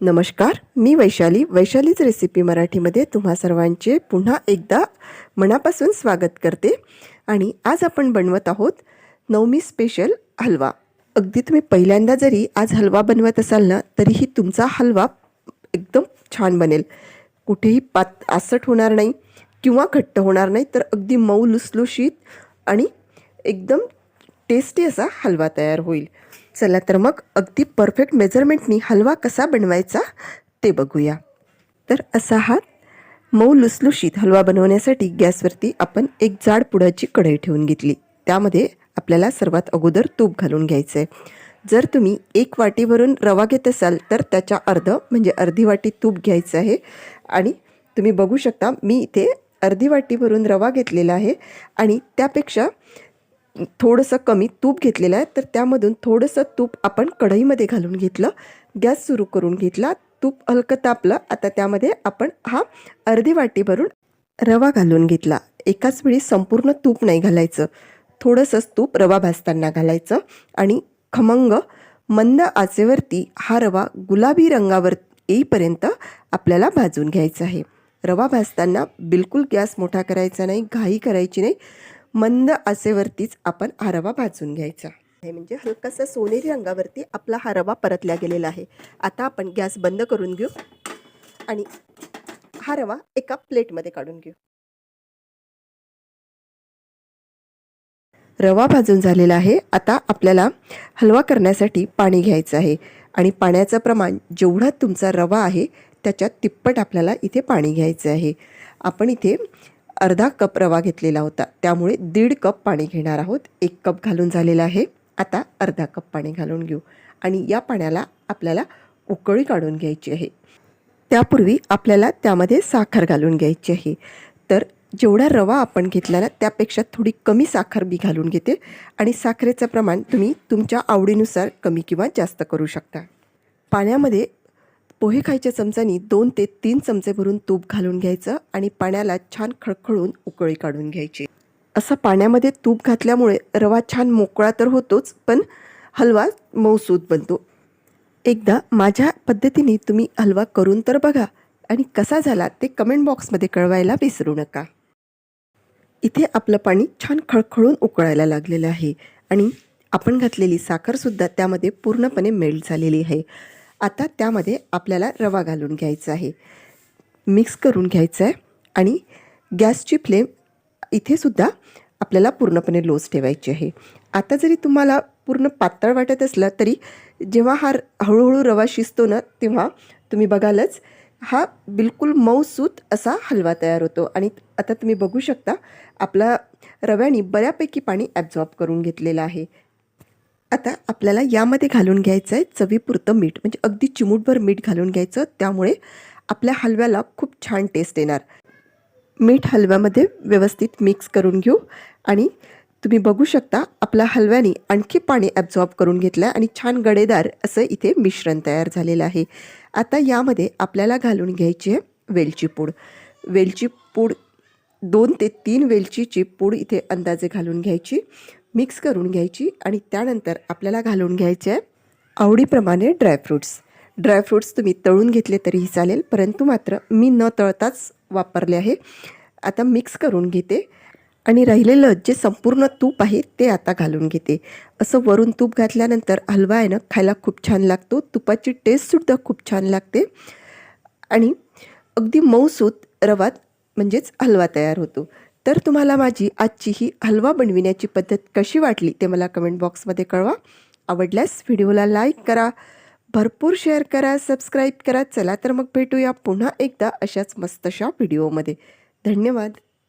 नमस्कार मी वैशाली. वैशालीच रेसिपी मराठीमध्ये तुम्हा सर्वांचे पुन्हा एकदा मनापासून स्वागत करते. आणि आज आपण बनवत आहोत नवमी स्पेशल हलवा. अगदी तुम्ही पहिल्यांदा जरी आज हलवा बनवत असाल ना तरीही तुमचा हलवा एकदम छान बनेल. कुठेही पात आसट होणार नाही किंवा घट्ट होणार नाही तर अगदी मऊ लुसलुशीत आणि एकदम टेस्टी असा हलवा तयार होईल. चला तर मग अगदी परफेक्ट मेजरमेंटनी हलवा कसा बनवायचा ते बघूया. तर असा हा मऊ लुसलुशीत हलवा बनवण्यासाठी गॅसवरती आपण एक जाड पुडाची कढई ठेवून घेतली. त्यामध्ये आपल्याला सर्वात अगोदर तूप घालून घ्यायचं आहे जर तुम्ही एक वाटीवरून रवा घेत असाल तर त्याच्या अर्ध म्हणजे अर्धी वाटी तूप घ्यायचं आहे. आणि तुम्ही बघू शकता मी इथे अर्धी वाटीवरून रवा घेतलेला आहे. आणि त्यापेक्षा थोडंसं कमी तूप घेतलेलं आहे तर त्यामधून थोडंसं तूप आपण कढईमध्ये घालून घेतलं. गॅस सुरू करून घेतला. तूप हलकं तापलं. आता त्यामध्ये आपण हा अर्धी वाटी भरून रवा घालून घेतला. एकाच वेळी संपूर्ण तूप नाही घालायचं. थोडंसंच तूप रवा भाजताना घालायचं आणि खमंग मंद आचेवरती हा रवा गुलाबी रंगावर येईपर्यंत आपल्याला भाजून घ्यायचा आहे. रवा भाजताना बिलकुल गॅस मोठा करायचा नाही घाई करायची नाही. मंद आचेवरतीच आपण हरवा भाजून घ्यायचा. आहे म्हणजे हलकासा सोनेरी रंगावरती आपला हा रवा परतल्या गेलेला आहे. आता आपण गॅस बंद करून घेऊ आणि हा रवा एका प्लेटमध्ये काढून घेऊ. रवा भाजून झालेला आहे. आता आपल्याला हलवा करण्यासाठी पाणी घ्यायचं आहे. आणि पाण्याचं प्रमाण जेवढा तुमचा रवा आहे त्याच्यात तिप्पट आपल्याला इथे पाणी घ्यायचं आहे. आपण इथे अर्धा कप रवा घेतलेला होता. त्यामुळे दीड कप पाणी घेणार आहोत. एक कप घालून झालेला आहे. आता अर्धा कप पाणी घालून घेऊ. आणि या पाण्याला आपल्याला उकळी काढून घ्यायची आहे. त्यापूर्वी आपल्याला त्यामध्ये साखर घालून घ्यायची आहे. तर जेवढा रवा आपण घेतला ना त्यापेक्षा थोडी कमी साखर मी घालून घेते. आणि साखरेचं प्रमाण तुम्ही तुमच्या आवडीनुसार कमी किंवा जास्त करू शकता. पाण्यामध्ये पोहे खायच्या चमचानी दोन ते तीन चमचे भरून तूप घालून घ्यायचं आणि पाण्याला छान खळखळून उकळी काढून घ्यायची. असा पाण्यामध्ये तूप घातल्यामुळे रवा छान मोकळा तर होतोच पण हलवा मऊसूद बनतो. एकदा माझ्या पद्धतीने तुम्ही हलवा करून तर बघा आणि कसा झाला ते कमेंट बॉक्समध्ये कळवायला विसरू नका. इथे आपलं पाणी छान खळखळून उकळायला लागलेलं आहे आणि आपण घातलेली साखरसुद्धा त्यामध्ये पूर्णपणे मेल्ट झालेली आहे. आता त्यामध्ये आपल्याला रवा घालून घ्यायचा आहे. मिक्स करून घ्यायचं आहे आणि गॅसची फ्लेम इथेसुद्धा आपल्याला पूर्णपणे लोज ठेवायची आहे. आता जरी तुम्हाला पूर्ण पातळ वाटत असलं तरी जेव्हा हा हळूहळू रवा शिजतो ना तेव्हा तुम्ही बघालच हा बिलकुल मऊसूत असा हलवा तयार होतो आणि आता तुम्ही बघू शकता आपला रव्याने बऱ्यापैकी पाणी ॲब्झॉर्ब करून घेतलेलं आहे. आता आपल्याला यामध्ये घालून घ्यायचं आहे चवीपुरतं मीठ. म्हणजे अगदी चिमूटभर मीठ घालून घ्यायचं. त्यामुळे आपल्या हलव्याला खूप छान टेस्ट येणार. मीठ हलव्यामध्ये व्यवस्थित मिक्स करून घेऊ. आणि तुम्ही बघू शकता आपल्या हलव्याने आणखी पाणी ॲब्झॉर्ब करून घेतलं आहे आणि छान गडेदार असं इथे मिश्रण तयार झालेलं आहे. आता यामध्ये आपल्याला घालून घ्यायची आहे वेलची पूड. वेलची पूड दोन ते तीन वेलचीची पूड इथे अंदाजे घालून घ्यायची. मिक्स करून घ्यायची आणि त्यानंतर आपल्याला घालून घ्यायचे आहे आवडीप्रमाणे ड्रायफ्रूट्स ड्रायफ्रूट्स तुम्ही तळून घेतले तरीही चालेल परंतु मात्र मी न तळताच वापरले आहे. आता मिक्स करून घेते आणि राहिलेलं जे संपूर्ण तूप आहे ते आता घालून घेते. असं वरून तूप घातल्यानंतर हलवा आहे ना खायला खूप छान लागतो. तुपाची टेस्टसुद्धा खूप छान लागते. आणि अगदी मऊसूत रवात म्हणजेच हलवा तयार होतो. तर तुम्हाला माझी आजची ही हलवा बनविण्याची पद्धत कशी वाटली ते मला कमेंट बॉक्समध्ये कळवा. आवडल्यास व्हिडिओला लाईक करा. भरपूर शेअर करा सबस्क्राईब करा. चला तर मग भेटूया पुन्हा एकदा अशाच मस्तशा व्हिडिओमध्ये धन्यवाद.